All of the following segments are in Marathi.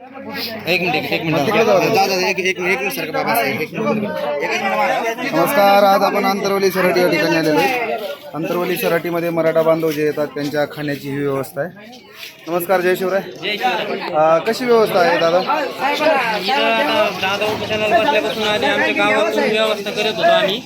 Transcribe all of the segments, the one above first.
एक मिनिट एक मिनिट. नमस्कार आज आपण आंतरवली सराटी या ठिकाणी आलेलो आहे आंतरवली सराटीमध्ये मराठा बांधव जे येतात त्यांच्या खाण्याची ही व्यवस्था आहे. नमस्कार जय शिवराय. कशी व्यवस्था आहे दादा? दादा उपोषणाला बसल्यापासून आधी आमच्या गावातून व्यवस्था करत होतो आम्ही.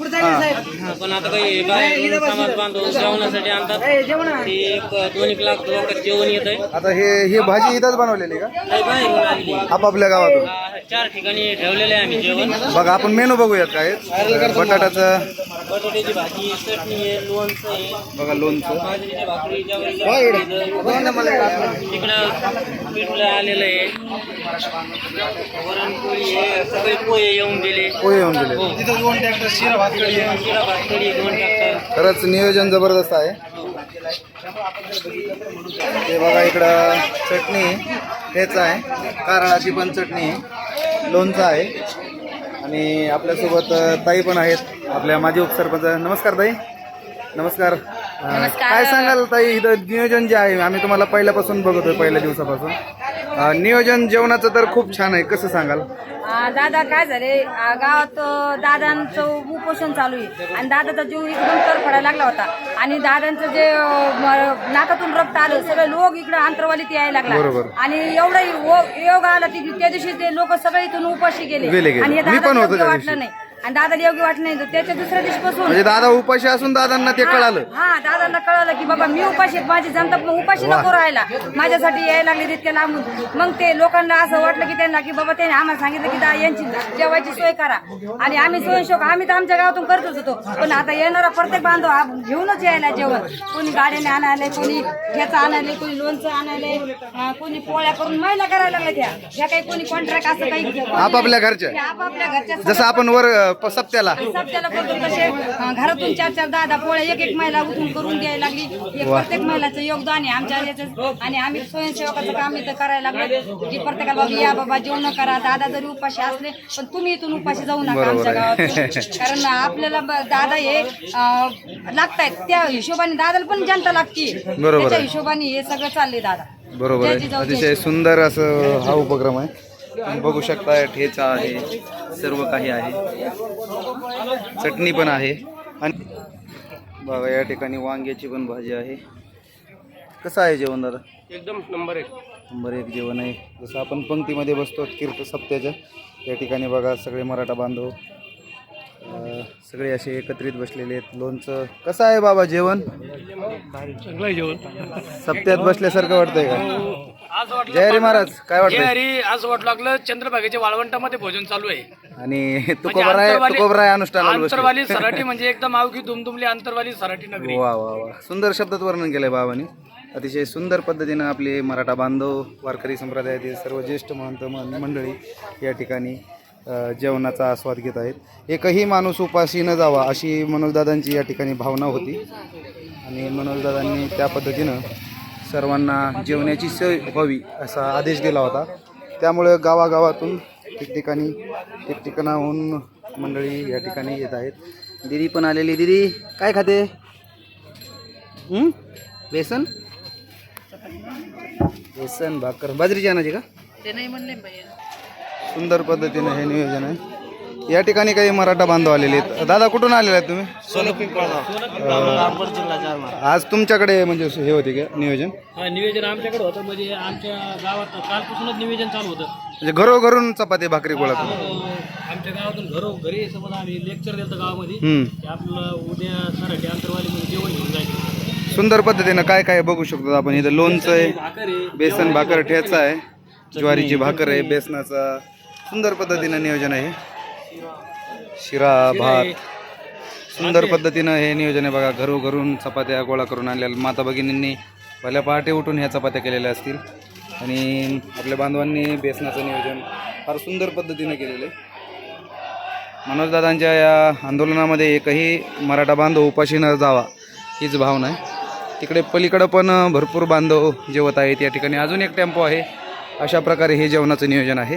पण आता काही बाहेर समाज बांधव जेवणासाठी आणतात. ते एक दोन एक लाख लोकांचं जेवण येत आहे आता हे ही भाजी इथंच बनवलेली का? बाहेरून आपापल्या गावातून. चार ठिकाणी ठेवलेलं आहे आम्ही जेवण. बघा आपण मेनू बघूयात काय? बटाट्याचं. बटाट्याची भाजी चटणी आहे लोणचं आहे. बघा लोणचं. बाजरीची भाकरी ज्वारीची तिकडं पिठलं आलेलं आहे. वरणपोळी आहे सगळे पोहे येऊन गेले. पोहे येऊन गेले. हो. शिरा भाकरी दोन टाकतात खरंच नियोजन जबरदस्त आहे. ते बघा इकडं चटणी. हेच आहे. कारळाची पण चटणी. आहे लोणचं आहे. आणि आपल्यासोबत ताई पण आहेत. आपल्या माजी उपसरपंच. नमस्कार ताई. नमस्कार. काय सांगाल ताई? इथं नियोजन जे आहे आम्ही तुम्हाला पहिल्यापासून बघतोय पहिल्या दिवसापासून. अ, नियोजन जेवणाचं तर खूप छान आहे. कसं सांगाल? आ, दादा काय झाले? आ, गावात अ, दादांचं उपोषण चालू आहे. आणि दादाचा जीव एकदम तर पडायला लागला होता. आणि दादांचं जे अ, म- नाकातून रक्त आलं सगळे लोक इकडे आंतरवालीत यायला बरोबर. लागला आणि एवढा योग आला ती त्या दिवशी ते लोक सगळे इथून उपाशी गेले. गेले, गेले. आणि हे मी पण दादाला होतो योग्य त्या वाटलं दिवशी. नाही. आणि दादाला योग्य वाटलं नाही तर त्याच्या दुसऱ्या दिवशीपासून. म्हणजे दादा उपाशी असून दादांना ते कळालं. हा दादांना कळालं की बाबा मी उपाशी आहे, माझी जनता पण उपाशी नको राहायला. माझ्यासाठी यायला लागले तितक्या लांबून मग ते लोकांना असं वाटलं की त्यांना की बाबा त्यांनी आम्हाला सांगितलं की दा यांची जेवायची सोय करा. आणि आम्ही स्वयंशोक आम्ही तर आमच्या गावातून करतच होतो. पण आता येणारा प्रत्येक बांधव हा घेऊनच यायला जेवण. कोणी गाड्याने आणायला कोणी ह्याचं आणायला कोणी लोणचं आणायला कोणी पोळ्या करून महिला करायला लागल्या त्या. ह्या काही कोणी कॉन्ट्रॅक्ट असं काही आपापल्या घरच्या? त्या आपापल्या घरच्या जसं आपण वर अ, प- सप्त्याला सप्त्याला करतो तसे अं, घरातून चार चार दहा दहा पोळ्या एक एक महिला उठून करून द्यायला लागली. हे प्रत्येक महिलाचं योगदान आहे आमच्या आणि आम्ही स्वयंसेवकाचं काम इथं करायला लागलो. की प्रत्येकाला बाबा या बाबा जेवण करा दादा जरी उपाशी असले पण तुम्ही इथून उपाशी जाऊ नका आमच्या गावात कारण आपल्याला ब- दादा हे अं, लागतायत. त्या हिशोबाने दादाला पण जनता लागते बरोबर त्याच्या. हिशोबाने हे सगळं चाललंय दादा. बरोबर जय आहे जिजाऊ, जय अतिशय सुंदर असं हा उपक्रम आहे. तुम्ही बघू शकता ठेचा आहे सर्व काही आहे. चटणी पण आहे. आणि बघा या ठिकाणी वांग्याची पण भाजी आहे. कसं आहे जेवण दादा? एकदम नंबर एक. नंबर एक जेवण आहे. जसं आपण पंक्तीमध्ये बसतो कीर्त सप्त्याच्या या ठिकाणी बघा सगळे मराठा बांधव. सगळे असे एकत्रित बसलेले आहेत. लोणचं कसं आहे बाबा जेवण? चांगलं जेवण. सप्त्यात बसल्यासारखं वाटतंय का? आज वाटलं जय हरी महाराज काय वाटतंय? अरे आज वाटलं लागलं चंद्रभागेच्या वाळवंटामध्ये भोजन चालू आहे. आणि तुकोबराय तुकोबराय अनुष्ठानाला बसले. आंतरवाली सराठी म्हणजे एकदम अवघी दुमदुमली आंतरवाली सराठी नगरी. वा वा वा. सुंदर शब्दात वर्णन केलंय बाबांनी. अतिशय सुंदर पद्धतीनं आपले मराठा बांधव वारकरी संप्रदायातील सर्व ज्येष्ठ महंत मन- मंडळी या ठिकाणी जेवणाचा आस्वाद घेत आहेत. एकही माणूस उपाशी न जावा अशी मनोजदादांची या ठिकाणी भावना होती. आणि मनोजदादांनी त्या पद्धतीनं सर्वांना जेवण्याची सोय व्हावी असा आदेश दिला होता. त्यामुळे गावागावातून ठिकठिकाणी ठिकठिकाणाहून मंडळी या ठिकाणी येत आहेत. दिदी पण आलेली. दिदी काय खाते? बेसन? बेसन भाकर. बाजरीची आणायची का? ते नाही म्हणले सुंदर पद्धतीने हे नियोजन आहे. या ठिकाणी काही मराठा बांधव आलेले आहेत. दादा कुठून आलेले आहेत तुम्ही? आज तुमच्याकडे म्हणजे हे होते का नियोजन? हा निवेदन आमच्याकडे होतं. म्हणजे आमच्या गावात कालपासूनच निवेदन चालू होतं. म्हणजे घरोघरून चपाती भाकरी गोळा करून. अं, आमच्या गावातून घरोघरी समज आम्ही लेक्चर देतो गावामध्ये. हं. की आपलं उद्या सराठी आंतरवालीमध्ये जेवण घेऊन जायचं. सुंदर पद्धतीनं काय काय बघू शकतो आपण? इथं लोणचं आहे भाकर आहे. बेसन भाकर ठेचा आहे. ज्वारीची भाकर आहे बेसनाचा सुंदर पद्धतीनं नियोजन आहे शिरा भात. सुंदर पद्धतीनं हे नियोजन आहे बघा. घरोघरून चपात्या गोळा करून आणलेल्या माता भगिनींनी भल्या पहाटे उठून ह्या चपात्या केलेल्या असतील. आणि आपल्या बांधवांनी बेसनाचं नियोजन फार सुंदर पद्धतीनं केलेलं आहे. मनोजदादांच्या या आंदोलनामध्ये एकही मराठा बांधव उपाशी न जावा हीच भावना आहे. तिकडे पलीकडं पण भरपूर बांधव जेवत आहेत. या ठिकाणी अजून एक टेम्पो आहे. अशा प्रकारे हे जेवणाचं नियोजन आहे.